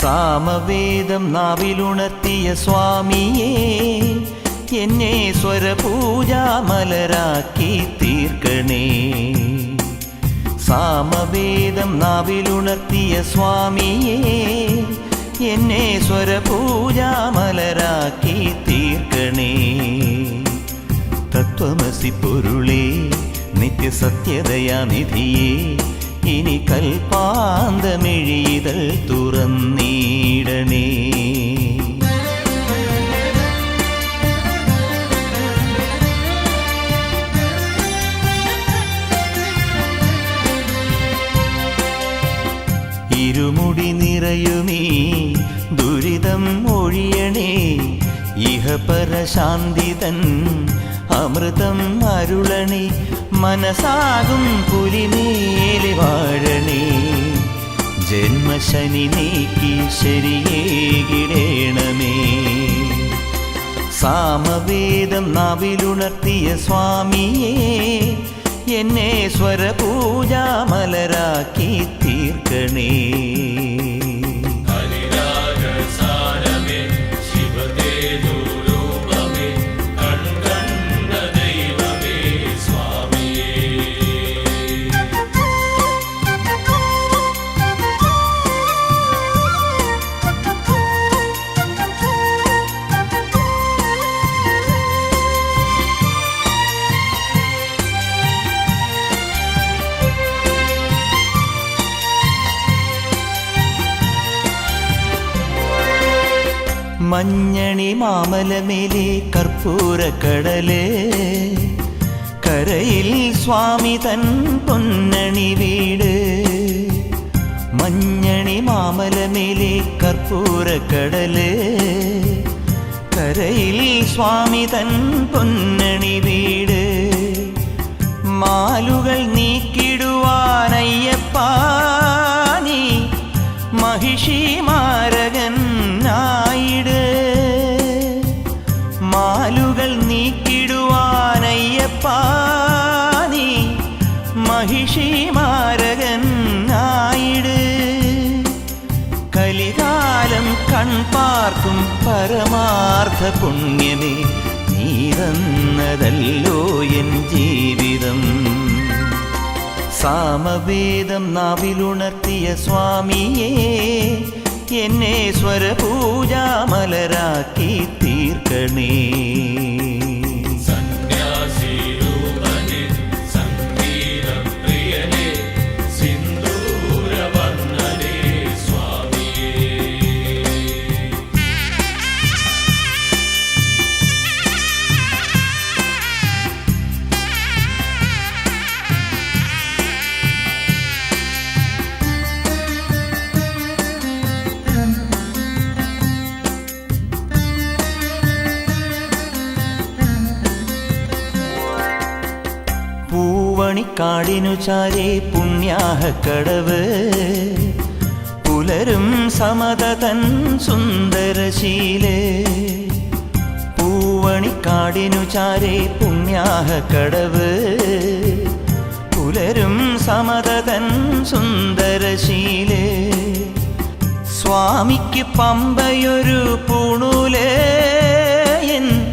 സാമവേദം നാവിലുണർത്തിയ സ്വാമിയേ എന്നെ സ്വരപൂജാമലരാക്കി തീർക്കണേ. സാമവേദം നാവിലുണർത്തിയ സ്വാമിയേ എന്നെ സ്വരപൂജാമലരാക്കി തീർക്കണേ. തത്വമസി പൊരുളേ നിത്യസത്യതയാനിധിയേ ഇനി കൽപ്പാന്തമിഴിതൾ തുറന്നീടണേ. ഇരുമുടി നിറയുമീ ദുരിതം ഒഴിയണേ. ഇഹപരശാന്തിതൻ അമൃതം അരുളണി മനസാകും പുലിമേലി വാഴണേ. ജന്മശനി നീക്കി ശരിയേകിടേണമേ. സാമവേദം നാവിലുണർത്തിയ സ്വാമിയേ എന്നെ സ്വരപൂജാമലരാക്കി തീർക്കണേ. മഞ്ഞണി മാമലമേലെ കടലേ. കരയിൽ സ്വാമി തൻ പൊന്നണി വീട്. മഞ്ഞണി മാമലമേലെ കടലേ. കരയിൽ സ്വാമി തൻ പൊന്നണി വീട്. മാലുകൾ നീക്കിടുവാനയ്യപ്പാ നീ കൺപാർക്കും പരമാർത്ഥ പുണ്യമേ നീ തന്നതല്ലോ എൻ ജീവിതം. സാമവേദം നാവിലുണർത്തിയ സ്വാമിയേ എന്നെ സ്വരപൂജാമലരാക്കി തീർക്കണേ. പൂവണിക്കാടിനു ചാരേ പുണ്യാഹ കടവ്. പുലരും സമതതൻ സുന്ദരശീലേ. പൂവണിക്കാടിനു ചാരേ പുണ്യാഹ കടവ്. പുലരും സമതതൻ സുന്ദരശീലേ. സ്വാമിക്ക് പമ്പയൊരു പൂണൂലേ. എൻ